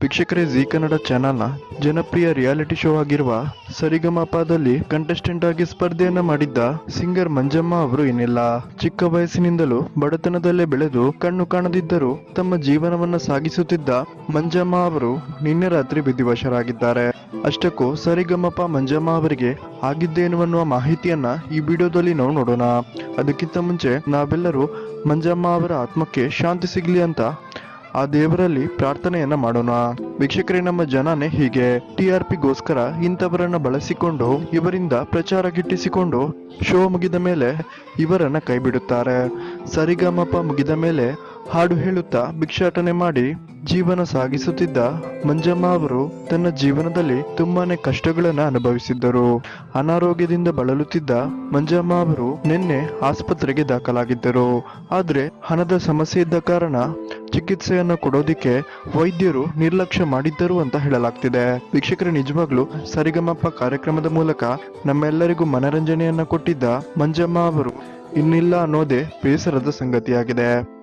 ವೀಕ್ಷಕರೇ, ಜಿ ಕನ್ನಡ ಚಾನಲ್ನ ಜನಪ್ರಿಯ ರಿಯಾಲಿಟಿ ಶೋ ಆಗಿರುವ ಸರಿಗಮಪದಲ್ಲಿ ಕಂಟೆಸ್ಟೆಂಟ್ ಆಗಿ ಸ್ಪರ್ಧೆಯನ್ನ ಮಾಡಿದ್ದ ಸಿಂಗರ್ ಮಂಜಮ್ಮ ಅವರು ಏನಿಲ್ಲ ಚಿಕ್ಕ ವಯಸ್ಸಿನಿಂದಲೂ ಬಡತನದಲ್ಲೇ ಬೆಳೆದು ಕಣ್ಣು ಕಾಣದಿದ್ದರೂ ತಮ್ಮ ಜೀವನವನ್ನ ಸಾಗಿಸುತ್ತಿದ್ದ ಮಂಜಮ್ಮ ಅವರು ನಿನ್ನೆ ರಾತ್ರಿ ವಿಧಿವಶರಾಗಿದ್ದಾರೆ. ಅಷ್ಟಕ್ಕೂ ಸರಿಗಮಪ ಮಂಜಮ್ಮ ಅವರಿಗೆ ಆಗಿದ್ದೇನು ಅನ್ನುವ ಮಾಹಿತಿಯನ್ನ ಈ ವಿಡಿಯೋದಲ್ಲಿ ನಾವು ನೋಡೋಣ. ಅದಕ್ಕಿಂತ ಮುಂಚೆ ನಾವೆಲ್ಲರೂ ಮಂಜಮ್ಮ ಅವರ ಆತ್ಮಕ್ಕೆ ಶಾಂತಿ ಸಿಗ್ಲಿ ಅಂತ ಆ ದೇವರಲ್ಲಿ ಪ್ರಾರ್ಥನೆಯನ್ನ ಮಾಡೋಣ. ವೀಕ್ಷಕರೇ, ನಮ್ಮ ಜನನೇ ಹೀಗೆ. ಟಿ ಆರ್ ಪಿಗೋಸ್ಕರ ಇಂಥವರನ್ನ ಬಳಸಿಕೊಂಡು, ಇವರಿಂದ ಪ್ರಚಾರ ಗಿಟ್ಟಿಸಿಕೊಂಡು, ಶೋ ಮುಗಿದ ಮೇಲೆ ಇವರನ್ನ ಕೈಬಿಡುತ್ತಾರೆ. ಸರಿಗಮಪ ಮುಗಿದ ಮೇಲೆ ಹಾಡು ಹೇಳುತ್ತಾ ಭಿಕ್ಷಾಟನೆ ಮಾಡಿ ಜೀವನ ಸಾಗಿಸುತ್ತಿದ್ದ ಮಂಜಮ್ಮ ಅವರು ತನ್ನ ಜೀವನದಲ್ಲಿ ತುಂಬಾನೇ ಕಷ್ಟಗಳನ್ನು ಅನುಭವಿಸಿದ್ದರು. ಅನಾರೋಗ್ಯದಿಂದ ಬಳಲುತ್ತಿದ್ದ ಮಂಜಮ್ಮ ಅವರು ನಿನ್ನೆ ಆಸ್ಪತ್ರೆಗೆ ದಾಖಲಾಗಿದ್ದರು. ಆದರೆ ಹಣದ ಸಮಸ್ಯೆ ಇದ್ದ ಕಾರಣ ಚಿಕಿತ್ಸೆಯನ್ನು ಕೊಡೋದಿಕ್ಕೆ ವೈದ್ಯರು ನಿರ್ಲಕ್ಷ್ಯ ಮಾಡಿದ್ದರು ಅಂತ ಹೇಳಲಾಗ್ತಿದೆ. ವೀಕ್ಷಕರು, ನಿಜವಾಗ್ಲೂ ಸರಿಗಮಪ್ಪ ಕಾರ್ಯಕ್ರಮದ ಮೂಲಕ ನಮ್ಮೆಲ್ಲರಿಗೂ ಮನರಂಜನೆಯನ್ನ ಕೊಟ್ಟಿದ್ದ ಮಂಜಮ್ಮ ಅವರು ಇನ್ನಿಲ್ಲ ಅನ್ನೋದೇ ಬೇಸರದ ಸಂಗತಿಯಾಗಿದೆ.